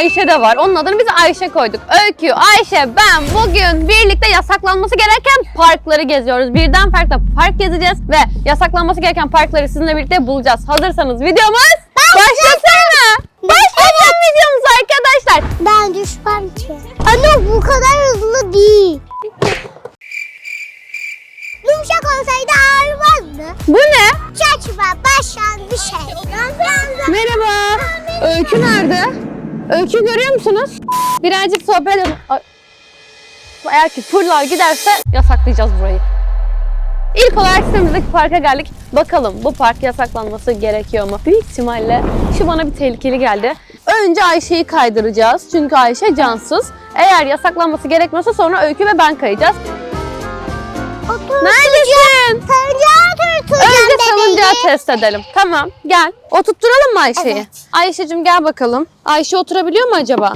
Ayşe de var. Onun adını biz Ayşe koyduk. Öykü, Ayşe, ben bugün birlikte yasaklanması gereken parkları geziyoruz. Birden farklı park gezeceğiz ve yasaklanması gereken parkları sizinle birlikte bulacağız. Hazırsanız videomuz başlasın mı? Başlasın videomuz arkadaşlar. Ben düşmem ki. Ama bu kadar hızlı değil. Yumuşak olsaydı ağrımazdı. Bu ne? Saçma başan bir şey. Merhaba. Öykü nerede? Öykü görüyor musunuz? Birazcık sohbet edelim. Ay. Eğer ki fırlar giderse yasaklayacağız burayı. İlk olarak sitemizdeki parka geldik. Bakalım bu park yasaklanması gerekiyor mu? Büyük ihtimalle şu bana bir tehlikeli geldi. Önce Ayşe'yi kaydıracağız. Çünkü Ayşe cansız. Eğer yasaklanması gerekmiyorsa sonra Öykü ve ben kayacağız. Neredesin? Salıncağa oturtacağım Önce salıncağı test edelim. Tamam gel. Oturtturalım mı Ayşe'yi? Evet. Ayşe'cim gel bakalım. Ayşe oturabiliyor mu acaba?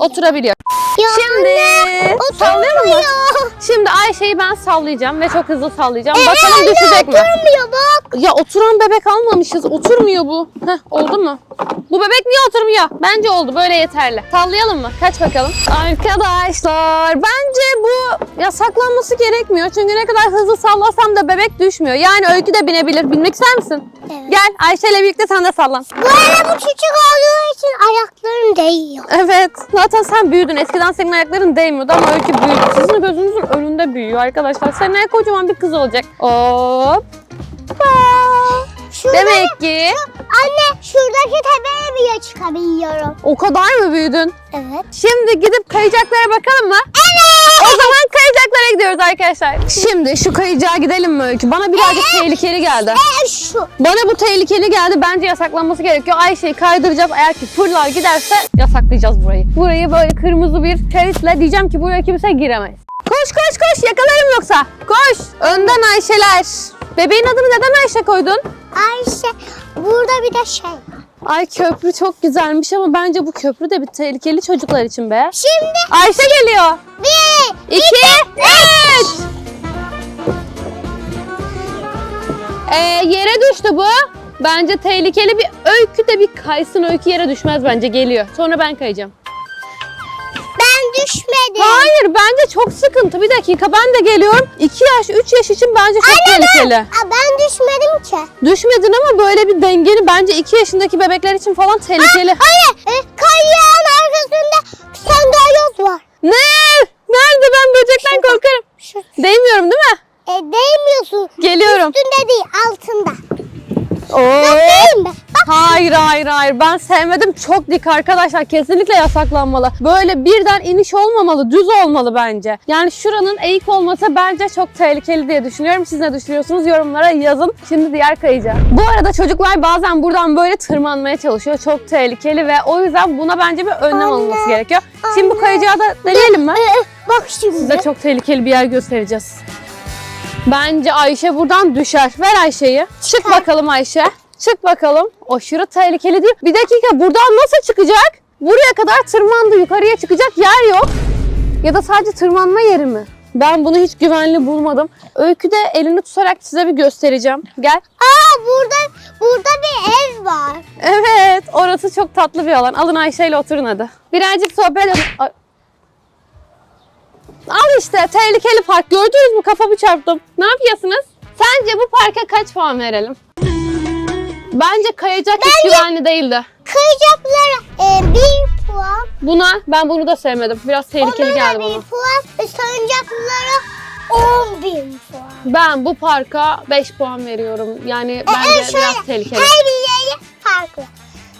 Oturabiliyor. Ya Şimdi anne, sallayalım mı? Şimdi Ayşe'yi ben sallayacağım ve çok hızlı sallayacağım. Evet, Bakalım anne, düşecek mi? Oturmuyor bak. Ya oturan bebek almamışız. Oturmuyor bu. Heh, oldu mu? Bu bebek niye oturmuyor? Bence oldu. Böyle yeterli. Sallayalım mı? Kaç bakalım. Arkadaşlar bence bu yasaklanması gerekmiyor. Çünkü ne kadar hızlı sallasam da bebek düşmüyor. Yani Öykü de binebilir. Binmek ister misin? Evet. Gel Ayşe ile birlikte sen de sallan. Bu arada bu küçük olduğu için ayaklarım değiyor. Evet. Zaten sen büyüdün. Eskiden senin ayakların değmiyordu ama Öykü büyüdü. Sizin gözünüzün önünde büyüyor arkadaşlar. Seneye kocaman bir kız olacak. Hop. Şurada Demek ki Anne şuradaki tepeye bile çıkabiliyorum. o kadar mı büyüdün? Evet. Şimdi gidip kayacaklara bakalım mı? Evet. O zaman kayacaklara gidiyoruz arkadaşlar. Şimdi şu kayacağa gidelim mi Öykü? Bana birazcık tehlikeli geldi. E şu. Bana bu tehlikeli geldi. Bence yasaklanması gerekiyor. Ayşe'yi kaydıracağız. Eğer ki fırlar giderse yasaklayacağız burayı. Burayı böyle kırmızı bir şeritle diyeceğim ki buraya kimse giremez. Koş koş koş yakalarım yoksa. Koş. Önden Ayşeler. Bebeğin adını neden Ayşe koydun? Ayşe burada bir de şey var. Ay köprü çok güzelmiş ama bence bu köprü de bir tehlikeli çocuklar için be. Şimdi Ayşe geliyor. bir, İki, üç. Ee, yere düştü bu. Bence tehlikeli bir öykü de bir kaysın. Öykü yere düşmez bence geliyor. Sonra ben kayacağım. Ben düşmedim. Hayır bence çok sıkıntı. Bir dakika ben de geliyorum. 2 yaş 3 yaş için bence çok tehlikeli. Aa, ben düşmedim ki. Düşmedin ama böyle bir dengeni bence 2 yaşındaki bebekler için falan tehlikeli. Hayır. E, kayağın arkasında sandalyoz var. Ne? Nerede ben böcekten Şurada. korkarım. Değmiyorum değil mi? e, değmiyorsun. Geliyorum. Üstünde değil altında. Oo. Değil mi? Bak Hayır hayır hayır ben sevmedim. Çok dik arkadaşlar. Kesinlikle yasaklanmalı. Böyle birden iniş olmamalı. Düz olmalı bence. Yani şuranın eğik olması bence çok tehlikeli diye düşünüyorum. Siz ne düşünüyorsunuz? Yorumlara yazın. Şimdi diğer kayıca. Bu arada çocuklar bazen buradan böyle tırmanmaya çalışıyor. Çok tehlikeli ve o yüzden buna bence bir önlem Anne, alınması gerekiyor. Şimdi bu anne. kayacağı da deneyelim mi? e, bak şimdi. Size çok tehlikeli bir yer göstereceğiz. Bence Ayşe buradan düşer. Ver Ayşe'yi. Çık bakalım Ayşe. Çık bakalım. Aşırı tehlikeli değil. Bir dakika buradan nasıl çıkacak? Buraya kadar tırmandı. Yukarıya çıkacak yer yok. Ya da sadece tırmanma yeri mi? Ben bunu hiç güvenli bulmadım. Öykü de elini tutarak size bir göstereceğim. Gel. Aa burada burada bir ev var. Evet, orası çok tatlı bir alan. Alın Ayşe ile oturun hadi. Birazcık sohbet edelim. Al işte tehlikeli park. Gördünüz mü kafamı çarptım. Ne yapıyorsunuz? Sence bu parka kaç puan verelim? Bence kayacak hiç güvenli değildi. Kayacaklara e, bir puan. Buna ben bunu da sevmedim. Biraz tehlikeli geldi bana. bir puan. Ve salıncaklara on bin puan. Ben bu parka 5 puan veriyorum. Yani E, bence e, biraz tehlikeli. Her bir yeri farklı.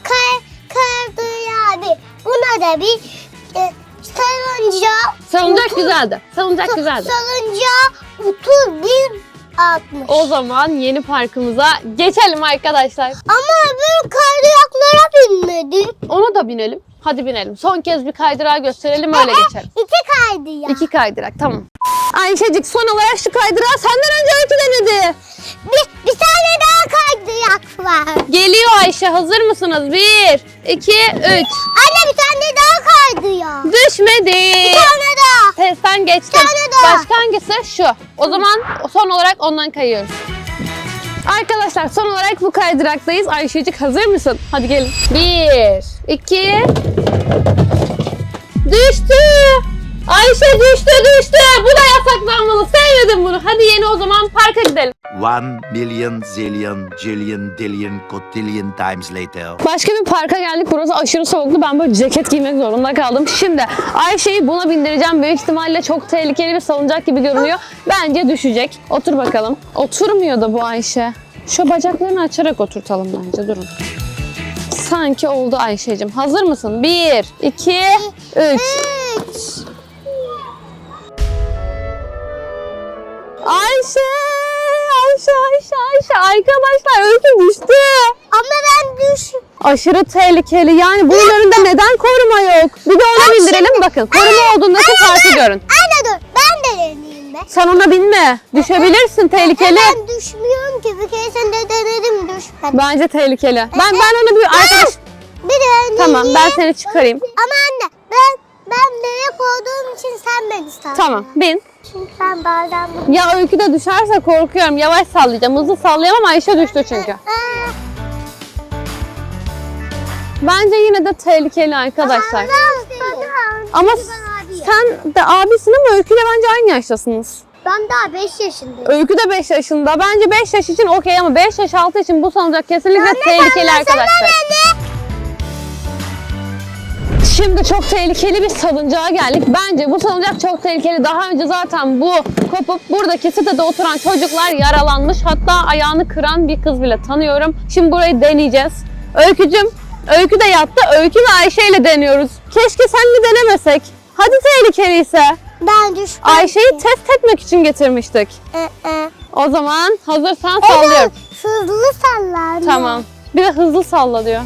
Kay, kaydığı abi. Buna da bir e, salıncak. Salıncak güzeldi. Salıncak sa- güzeldi. Salıncağı 30 bin 60. O zaman yeni parkımıza geçelim arkadaşlar. Ama öbür kaydıraklara binmedin. Ona da binelim. Hadi binelim. Son kez bir kaydırağı gösterelim öyle geçelim. İki kaydırak. İki kaydırak tamam. Ayşecik son olarak şu kaydırağı senden önce öykü denedi. Bir, bir tane daha kaydırak var. Geliyor Ayşe hazır mısınız? Bir, iki, üç. Anne bir tane daha kaydırak. Düşmedi. Bir tane daha. Testten geçtim. Bir tane daha. Başka hangisi? Şu. O zaman son olarak ondan kayıyoruz. Arkadaşlar son olarak bu kaydıraktayız. Ayşecik hazır mısın? Hadi gelin. Bir, iki, Düştü. Ayşe düştü düştü. Bu da yasaklanmalı. Hadi yeni o zaman parka gidelim. One million zillion jillion dillion cotillion times later. Başka bir parka geldik. Burası aşırı soğuktu. Ben böyle ceket giymek zorunda kaldım. Şimdi Ayşe'yi buna bindireceğim. Büyük ihtimalle çok tehlikeli bir salıncak gibi görünüyor. Bence düşecek. Otur bakalım. Oturmuyor da bu Ayşe. Şu bacaklarını açarak oturtalım bence. Durun. Sanki oldu Ayşe'cim. Hazır mısın? Bir, iki, üç. Üç. Ayşe! Ayşe, Ayşe, Ayşe. Arkadaşlar öykü düştü. Ama ben düş. Aşırı tehlikeli. Yani bunun önünde neden koruma yok? Bir de ona bindirelim bakın. Koruma olduğunda şu farkı görün. Anne dur. Ben de deneyeyim be. Sen ona binme. Düşebilirsin. Tehlikeli. Ben düşmüyorum ki. Bir keresinde denedim düşmedim. Bence tehlikeli. Ben ben onu bir arkadaş... Bir de Tamam ben seni çıkarayım. Ama anne ben ben bebek olduğum için sen beni sal. Tamam bin. Çünkü ben bazen bu... Ya öykü de düşerse korkuyorum. Yavaş sallayacağım. Hızlı sallayamam Ayşe düştü çünkü. Bence yine de tehlikeli arkadaşlar. Ama sen de abisin ama öyküyle bence aynı yaştasınız. Ben daha 5 yaşındayım. Öykü de 5 yaşında. Bence 5 yaş için okey ama 5 yaş altı için bu salıncak kesinlikle tehlikeli arkadaşlar. Şimdi çok tehlikeli bir salıncağa geldik. Bence bu salıncak çok tehlikeli. Daha önce zaten bu kopup buradaki sitede oturan çocuklar yaralanmış. Hatta ayağını kıran bir kız bile tanıyorum. Şimdi burayı deneyeceğiz. Öykücüm, Öykü de yattı. Öykü ve Ayşe ile deniyoruz. Keşke senle denemesek. Hadi tehlikeliyse. Ben düşmedim. Ayşe'yi test etmek için getirmiştik. Ee, e. O zaman hazırsan sallıyorum. Hızlı sallan. Tamam. Bir de hızlı salla diyor.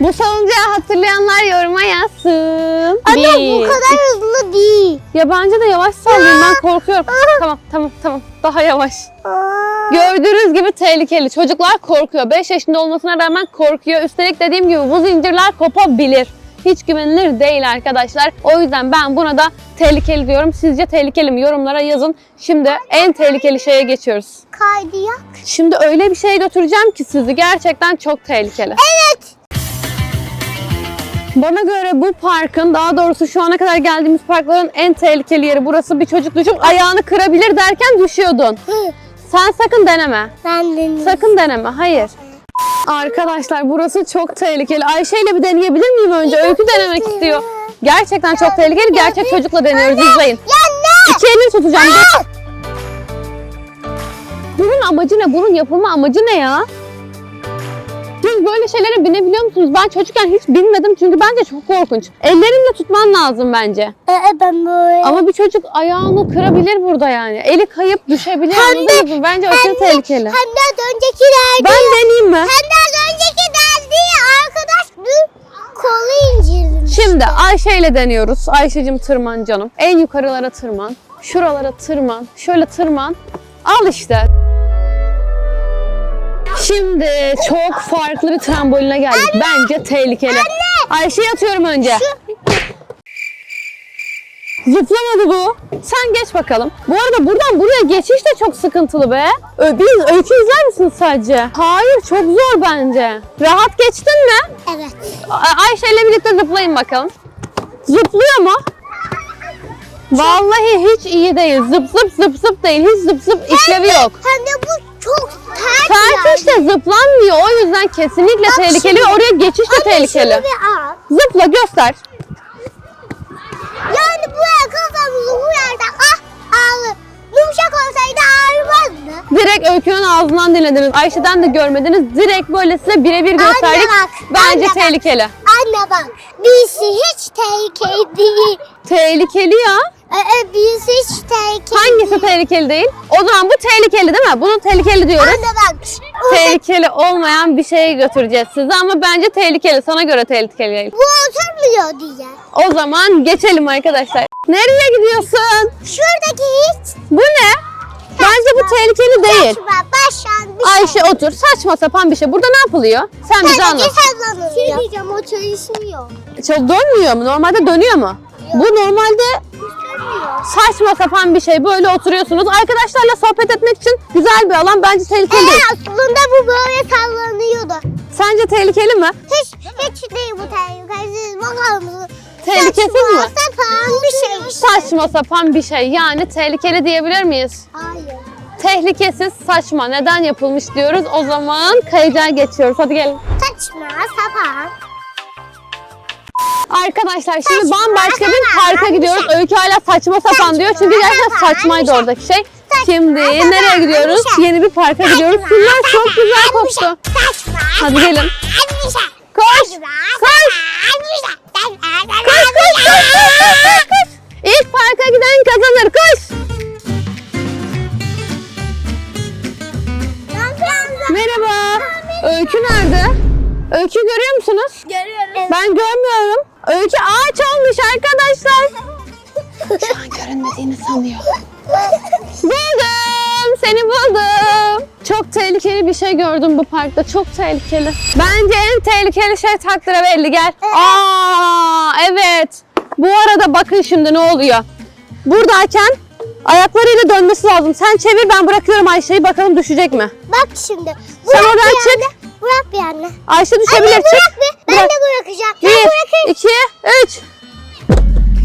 Bu salıncağı hatırlayanlar yoruma yazsın. Bir, bu kadar hızlı değil. Ya bence de yavaş sallayayım ben korkuyorum. tamam tamam tamam daha yavaş. Aa, Gördüğünüz gibi tehlikeli. Çocuklar korkuyor. 5 yaşında olmasına rağmen korkuyor. Üstelik dediğim gibi bu zincirler kopabilir. Hiç güvenilir değil arkadaşlar. O yüzden ben buna da tehlikeli diyorum. Sizce tehlikeli mi? Yorumlara yazın. Şimdi en tehlikeli şeye geçiyoruz. kaydıyak. Şimdi öyle bir şeye götüreceğim ki sizi gerçekten çok tehlikeli. Evet. Bana göre bu parkın daha doğrusu şu ana kadar geldiğimiz parkların en tehlikeli yeri burası. Bir çocuk düşüp ayağını kırabilir derken düşüyordun. Sen sakın deneme. Ben deneyim. Sakın deneme. Hayır. Arkadaşlar burası çok tehlikeli. Ayşe ile bir deneyebilir miyim önce? Öykü denemek istiyor. Gerçekten çok tehlikeli. Gerçek çocukla deniyoruz. İzleyin. İki elini tutacağım. Bunun amacı ne? Bunun yapılma amacı ne ya? Siz böyle şeylere binebiliyor musunuz? Ben çocukken hiç binmedim çünkü bence çok korkunç. Ellerinle tutman lazım bence. Ee, ben böyle. Ama bir çocuk ayağını kırabilir burada yani. Eli kayıp düşebilir. Hem de- mı? Bence aşırı tehlikeli. Hem de az öncekiler. Ben deneyeyim mi? Hem de az önceki deldiği arkadaş dün kolu incirdim. Şimdi Ayşe ile deniyoruz. Ayşe'cim tırman canım. En yukarılara tırman. Şuralara tırman. Şöyle tırman. Al işte. Şimdi çok farklı bir tramboline geldik. Bence tehlikeli. Ayşe'ye atıyorum önce. Zıplamadı bu. Sen geç bakalım. Bu arada buradan buraya geçiş de çok sıkıntılı be. Ö- Biz öykü izler misiniz sadece? Hayır çok zor bence. Rahat geçtin mi? Evet. Ayşe ile birlikte zıplayın bakalım. Zıplıyor mu? Vallahi hiç iyi değil. Zıp zıp zıp zıp değil. Hiç zıp zıp işlevi yok. Hem de bu çok ters Sert yani. işte zıplanmıyor. O yüzden kesinlikle Bak tehlikeli ve şimdi. oraya geçiş de Anne tehlikeli. şunu bir al. Zıpla göster. Yani buraya kafamızı vurarsak ah ağrı. Yumuşak olsaydı ağrımazdı. Direkt Öykü'nün ağzından dinlediniz. Ayşe'den de görmediniz. Direkt böyle size birebir gösterdik. bak, Bence anne bak. tehlikeli. Anne bak birisi hiç tehlikeli değil. Tehlikeli ya. Ee, birisi hiç tehlikeli Hangisi tehlikeli değil? O zaman bu tehlikeli değil mi? Bunu tehlikeli diyoruz. Anne bak. tehlikeli olmayan bir şeye götüreceğiz sizi ama bence tehlikeli. Sana göre tehlikeli değil. Bu oturmuyor diye. O zaman geçelim arkadaşlar. Nereye gidiyorsun? Şuradaki hiç Bu ne? Bence bu tehlikeli değil. saçma başan bir şey. Ayşe otur. Saçma sapan bir şey. Burada ne yapılıyor? Sen bize Sadece anlat. sallanıyor. Şey diyeceğim o çalışmıyor. Çok dönmüyor mu? Normalde dönüyor mu? Bu normalde saçma sapan bir şey. Böyle oturuyorsunuz. Arkadaşlarla sohbet etmek için güzel bir alan. Bence tehlikeli değil. Ee, aslında bu böyle sallanıyordu. Sence tehlikeli mi? Hiç hiç değil bu tehlikesiz. Bakar mısın? tehlikesiz mi? Saçma sapan bir şey. Saçma sapan bir şey. Yani tehlikeli diyebilir miyiz? Hayır. Tehlikesiz, saçma. Neden yapılmış diyoruz. O zaman kayıcağa geçiyoruz. Hadi gelin. Saçma sapan. Arkadaşlar şimdi bambaşka bir parka gidiyoruz. şey. Öykü hala saçma sapan diyor. Çünkü gerçekten saçmaydı oradaki şey. Şimdi nereye gidiyoruz? Yeni bir parka gidiyoruz. Bunlar çok güzel. Saçma. Hadi gelin. Koş. Koş. Koş koş koş koş koş koş. İlk parka giden kazanır. Koş. Merhaba. Öykü nerede? Öykü görüyor musunuz? Görüyoruz. Ben görmüyorum. Öykü ağaç olmuş arkadaşlar. Şu an görünmediğini sanıyor. Buldum. Seni buldum. Çok tehlikeli bir şey gördüm bu parkta. Çok tehlikeli. Bence en tehlikeli şey takliravelli gel. Aa evet. Bu arada bakın şimdi ne oluyor. Buradayken ayaklarıyla dönmesi lazım. Sen çevir ben bırakıyorum Ayşe'yi bakalım düşecek mi? Bak şimdi. Sen oradan çık. Anne. Bırak bir anne. Ayşe Anne düşebilir bırak çık. bir. Ben Bırak. de bırakacağım. Ben Bir, bırakayım. iki, üç.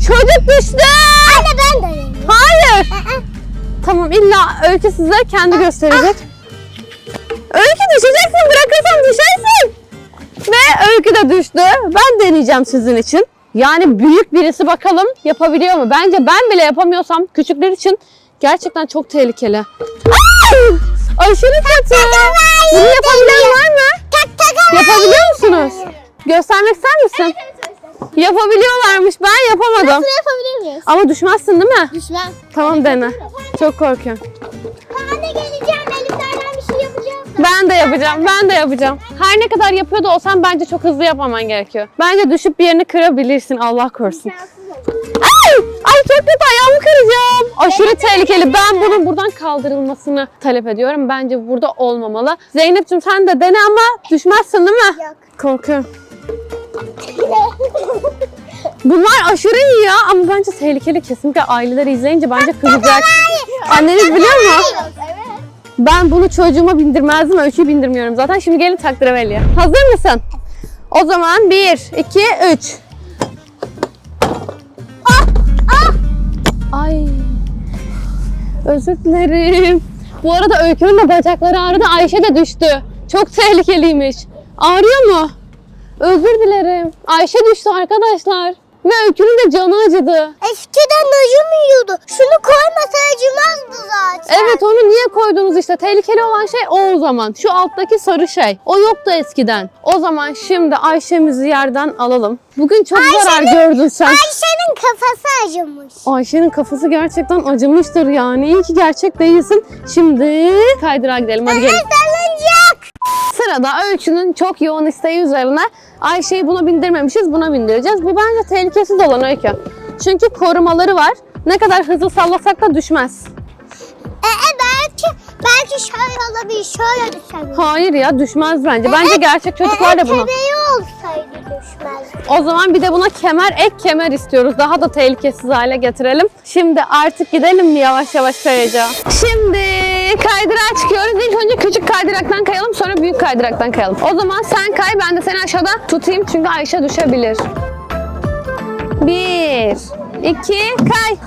Çocuk düştü. Anne ben de. Hayır. Aa, Tamam illa Öykü size kendi gösterecek. Öykü düşeceksin bırakırsam düşersin. Ve Öykü de düştü. Ben deneyeceğim sizin için. Yani büyük birisi bakalım yapabiliyor mu? Bence ben bile yapamıyorsam küçükler için gerçekten çok tehlikeli. Ay! Aşırı kötü. Bunu yapabilen var mı? Yapabiliyor musunuz? Göstermek ister misin? Yapabiliyorlarmış. Ben yapamadım. Nasıl yapabilir miyiz? Ama düşmezsin değil mi? Düşmem. Tamam dene. Çok korkuyorum. Ben de geleceğim. Elimlerden bir şey yapacağım. Ben de yapacağım. Ben de yapacağım. Her ne kadar yapıyor da olsan bence çok hızlı yapmaman gerekiyor. Bence düşüp bir yerini kırabilirsin. Allah korusun. Ay! Ay çok kötü ayağımı kıracağım. Aşırı tehlikeli. Ben bunun buradan kaldırılmasını talep ediyorum. Bence burada olmamalı. Zeynep'ciğim sen de dene ama düşmezsin değil mi? Yok. Korkuyorum. Bunlar aşırı iyi ya ama bence tehlikeli. Kesinlikle aileleri izleyince bence kızacak. Anneniz biliyor mu? Evet. Ben bunu çocuğuma bindirmezdim. Öyküyü bindirmiyorum zaten. Şimdi gelin takdireveliye. Hazır mısın? O zaman 1, 2, 3. Özür dilerim. Bu arada Öykü'nün de bacakları ağrıdı. Ayşe de düştü. Çok tehlikeliymiş. Ağrıyor mu? Özür dilerim. Ayşe düştü arkadaşlar. Ve Öykü'nün de canı acıdı. Eskiden acımıyordu. Şunu koymasa acımazdı zaten. Evet onu niye koydunuz işte? Tehlikeli olan şey o o zaman. Şu alttaki sarı şey. O yoktu eskiden. O zaman şimdi Ayşe'mizi yerden alalım. Bugün çok zarar gördün sen. Ayşe'nin kafası acımış. Ayşe'nin kafası gerçekten acımıştır yani. İyi ki gerçek değilsin. Şimdi kaydırağa gidelim. Hadi gelin. Salınacak. Sırada Öykü'nün çok yoğun isteği üzerine Ayşe'yi buna bindirmemişiz, buna bindireceğiz. Bu bence tehlikesiz olan Öykü. Çünkü korumaları var. Ne kadar hızlı sallasak da düşmez. Ee, belki belki şöyle olabilir. Şöyle düşebilir. Hayır ya düşmez bence. Bence gerçek çocuklar da bunu. Kemeği olsaydı düşmezdi. O zaman bir de buna kemer, ek kemer istiyoruz. Daha da tehlikesiz hale getirelim. Şimdi artık gidelim mi yavaş yavaş kayacağa? Şimdi kaydırağa çıkıyoruz. İlk önce küçük kaydıraktan kayalım sonra büyük kaydıraktan kayalım. O zaman sen kay ben de seni aşağıda tutayım çünkü Ayşe düşebilir. Bir, iki, kay.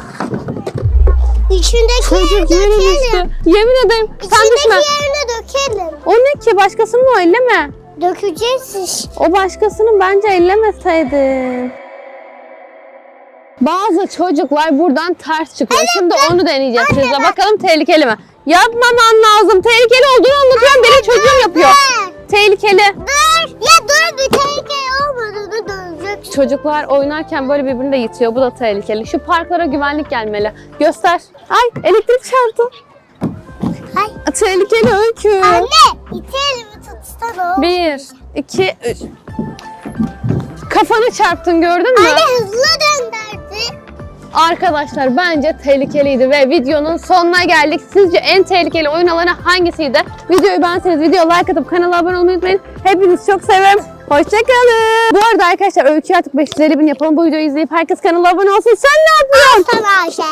İçindeki Çocuk yere düştü. Yemin ederim sen İçindeki düşme. yerini dökelim. O ne ki başkasının o elleme. Dökeceğiz işte. O başkasının bence ellemeseydin. Bazı çocuklar buradan ters çıkıyor. Şimdi onu deneyeceğiz sizle. Bakalım tehlikeli mi? Yapmaman lazım. Tehlikeli olduğunu anlatıyorum. Benim çocuğum yapıyor. Dur. Tehlikeli. Dur. Ya dur bir tehlike olmadığını dönecek. Çocuklar oynarken böyle birbirini de yitiyor. Bu da tehlikeli. Şu parklara güvenlik gelmeli. Göster. Ay elektrik çarptı. Ay. Tehlikeli öykü. Anne. İti elimi tutsana. Bir, iki, üç. Kafanı çarptın gördün mü? Anne hızlı döndürdü. Arkadaşlar bence tehlikeliydi ve videonun sonuna geldik. Sizce en tehlikeli oyun alanı hangisiydi? Videoyu beğenseniz video like atıp kanala abone olmayı unutmayın. Hepinizi çok severim. Hoşçakalın. Bu arada arkadaşlar öyküyü artık 550 bin yapalım. Bu videoyu izleyip herkes kanala abone olsun. Sen ne yapıyorsun? Sana Ayşe.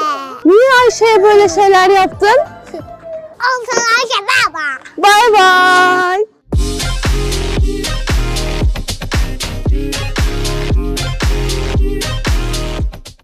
Niye Ayşe'ye böyle şeyler yaptın? Al sana Ayşe baba. Bay bay.